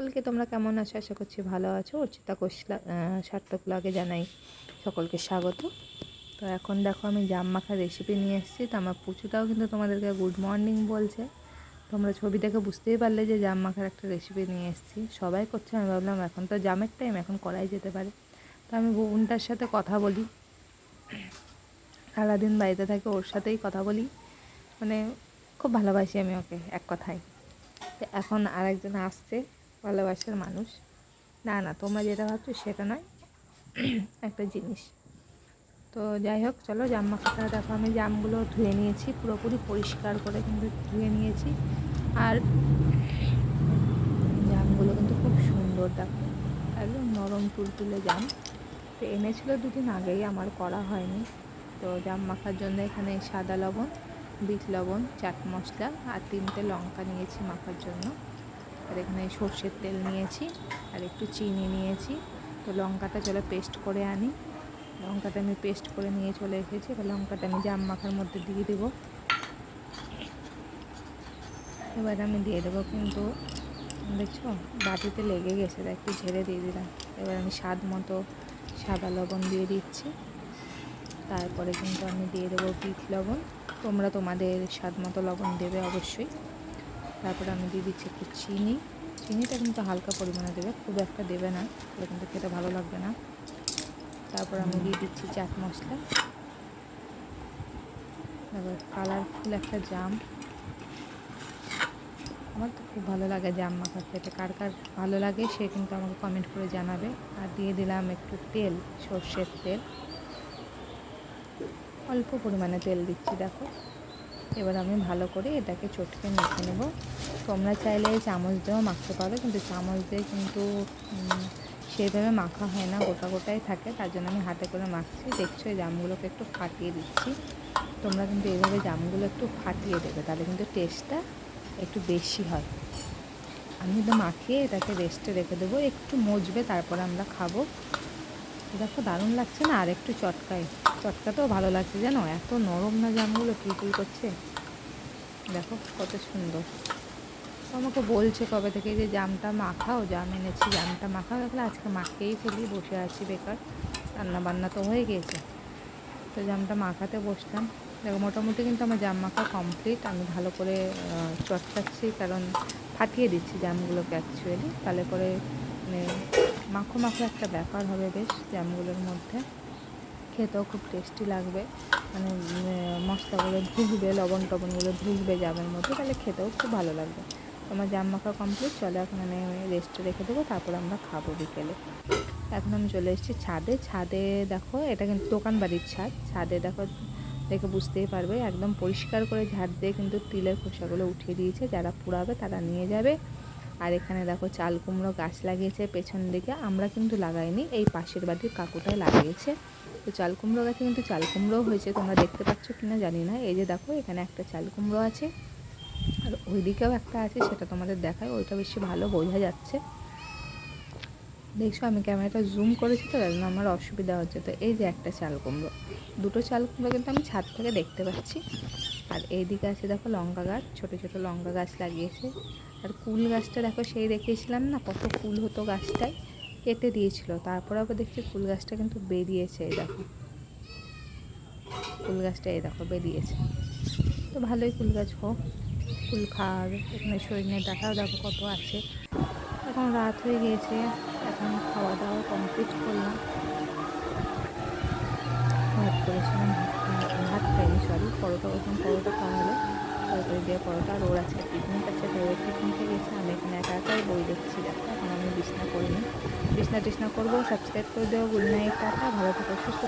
সকলকে তোমরা কেমন আছো? আশা করছি ভালো আছো। অর্চিতা কোশলা সার্থক লাগে জানাই সকলকে স্বাগত। তো এখন দেখো আমি জাম মাখার রেসিপি নিয়ে এসেছি। তো আমার পুচুটাও কিন্তু তোমাদেরকে গুড মর্নিং বলছে। তোমরা ছবি দেখে বুঝতেই পারলে যে জাম মাখার একটা রেসিপি নিয়ে এসেছি। সবাই করছে, আমি ভাবলাম এখন তো জামের টাইম এখন করাই যেতে পারে। তো আমি বোনটার সাথে কথা বলি। সারাদিন বাড়িতে থাকে, ওর সাথেই কথা বলি। মানে খুব ভালোবাসি আমি ওকে, এক কথায়। তো এখন আরেকজন আসছে। ভালোবাসার মানুষ। না না, তোমরা যেটা ভাবছ সেটা নয়। একটা জিনিস। তো যাই হোক, চলো জাম মাখাটা দেখো, আমি জামগুলো ধুয়ে নিয়েছি, পুরোপুরি পরিষ্কার করে কিন্তু ধুয়ে নিয়েছি। আর জামগুলো কিন্তু খুব সুন্দর দেখো। একদম নরম তুলতুলে জাম। তো এনেছিল দুদিন আগেই, আমার করা হয়নি। তো জাম মাখার জন্য এখানে সাদা লবণ, বিট লবণ, চাট মশলা আর তিনটে লঙ্কা নিয়েছি মাখার জন্য। আর এখানে সর্ষের তেল নিয়েছি আর একটু চিনি নিয়েছি। তো লঙ্কাটা চলো পেস্ট করে আনি। লঙ্কাটা আমি পেস্ট করে নিয়ে চলে এসেছি। এবার লঙ্কাটা আমি জাম মাখার মধ্যে দিয়ে দেবো। এবার আমি দিয়ে দেবো কিন্তু, দেখছ? বাটিতে লেগে গেছে একটু ঝেড়ে দিয়ে দিলাম। এবার আমি স্বাদ মতো সাদা লবণ দিয়ে দিচ্ছি। তারপরে কিন্তু আমি দিয়ে দেবো পিঠ লবণ। তোমরা তোমাদের স্বাদ মতো লবণ দেবে অবশ্যই। তারপরে আমি দিয়ে দিচ্ছি একটু চিনি। চিনিটা কিন্তু হালকা পরিমাণে দেবে, খুব একটা দেবে না, তাহলে কিন্তু খেতে ভালো লাগবে না। তারপর আমি দিয়ে দিচ্ছি চাট মশলা। তারপর কালারফুল একটা জাম। আমার তো খুব ভালো লাগে জাম মাখা খেতে, কার কার ভালো লাগে সে কিন্তু আমাকে কমেন্ট করে জানাবে। আর দিয়ে দিলাম একটু তেল, সর্ষের তেল। অল্প পরিমাণে তেল দিচ্ছি, দেখো। এবার আমি ভালো করে এটাকে চটকে মেখে নেব। তোমরা চাইলে চামচ দিয়েও মাখতে পারো, কিন্তু চামচ দিয়ে কিন্তু সেইভাবে মাখা হয় না, গোটা গোটাই থাকে, তার জন্য আমি হাতে করে মাখছি। দেখছ, এই জামগুলোকে একটু ফাটিয়ে দিচ্ছি। তোমরা কিন্তু এইভাবে জামগুলো একটু ফাটিয়ে দেবে, তাহলে কিন্তু টেস্টটা একটু বেশি হয়। আমি কিন্তু মাখিয়ে এটাকে রেস্টে রেখে দেবো, একটু মজবে, তারপরে আমরা খাব। দেখো দারুণ লাগছে না? আর একটু চটকাই চটকাতেও ভালো লাগছে জানো? এত নরম না জামগুলো কিলকিল করছে? দেখো কত সুন্দর। আমাকে বলছে কবে থেকে যে জামটা মাখাও, জাম এনেছি, জামটা মাখাও। দেখলে আজকে মাখিয়েই ফেলি, বসে আছি বেকার। রান্না বান্না তো হয়ে গিয়েছে তো জামটা মাখাতে বসলাম। দেখো, মোটামুটি কিন্তু আমার জাম মাখা কমপ্লিট আমি ভালো করে চটকাচ্ছি, কারণ ফাটিয়ে দিচ্ছি জামগুলোকে অ্যাকচুয়ালি তাহলে করে মানে মাখো মাখো একটা ব্যাপার হবে বেশ জ্যামগুলোর মধ্যে। খেতেও খুব টেস্টি লাগবে। মানে মশলাগুলো ঢুকবে লবণ টবণগুলো ঢুকবে জামের মধ্যে, তাহলে খেতেও খুব ভালো লাগবে। আমার জাম মাখা কমপ্লিট চলে এখন আমি রেস্টে রেখে দেবো, তারপর আমরা খাব বিকেলে। এখন আমি চলে এসেছি ছাদে। ছাদে দেখো, এটা কিন্তু দোকান বাড়ির ছাদ। ছাদে দেখো, দেখে বুঝতেই পারবে, একদম পরিষ্কার করে ঝাড় দিয়ে কিন্তু তিলের খোসাগুলো উঠিয়ে দিয়েছে। যারা পুরাবে তারা নিয়ে যাবে। আর এখানে দেখো চাল কুমড়ো গাছ লাগিয়েছে, পেছন দিকে আমরা কিন্তু লাগাইনি, এই পাশের বাড়ির কাকুটাই লাগিয়েছে। তো চাল কুমড়ো গাছে কিন্তু চাল কুমড়োও হয়েছে, তোমরা দেখতে পাচ্ছ কি না জানি না। এই যে দেখো, এখানে একটা চাল কুমড়ো আছে, আর ওইদিকেও একটা আছে, সেটা তোমাদের দেখায় ওইটা বেশি ভালো বোঝা যাচ্ছে। দেখছ, আমি ক্যামেরাটা জুম করেছি তো, তার আমার অসুবিধা হচ্ছে। তো এই যে একটা চাল কুমড়ো, দুটো চাল কুমড়ো কিন্তু আমি ছাদ থেকে দেখতে পাচ্ছি। আর এইদিকে আছে দেখো লঙ্কা গাছ, ছোটো ছোটো লঙ্কা গাছ লাগিয়েছে। আর কুল গাছটা দেখো, সেই রেখেছিলাম না, কত কুল হতো গাছটায়, কেটে দিয়েছিল। তারপর আবার দেখছি কুল গাছটা কিন্তু বেরিয়েছে, এই দেখো। কুল গাছটা এই দেখো, বেরিয়েছে। তো ভালোই কুল গাছ হোক ফুল খাওয়াবে এখানে সৈন্যের ডাটাও দেখো কত আছে। এখন রাত হয়ে গিয়েছে, এখন খাওয়া দাওয়া কমপ্লিট করলাম। ভাত করেছিলাম, ভাত খাইনি সরি পরোটা, ওরকম পরোটা খাওয়া হলো। তরকারি দিয়ে পরোটা আর ওর আজকে পিকনিক আছে, তো ওর পিকনিকে গেছে। আমি এখানে একা একাই বই দেখছি। দেখো, এখন আমি বিছনা করিনি বিছনা টিছনা করব সাবস্ক্রাইব করে দেবো। গুড নাইট টাটা। ভালো থাকো, সুস্থ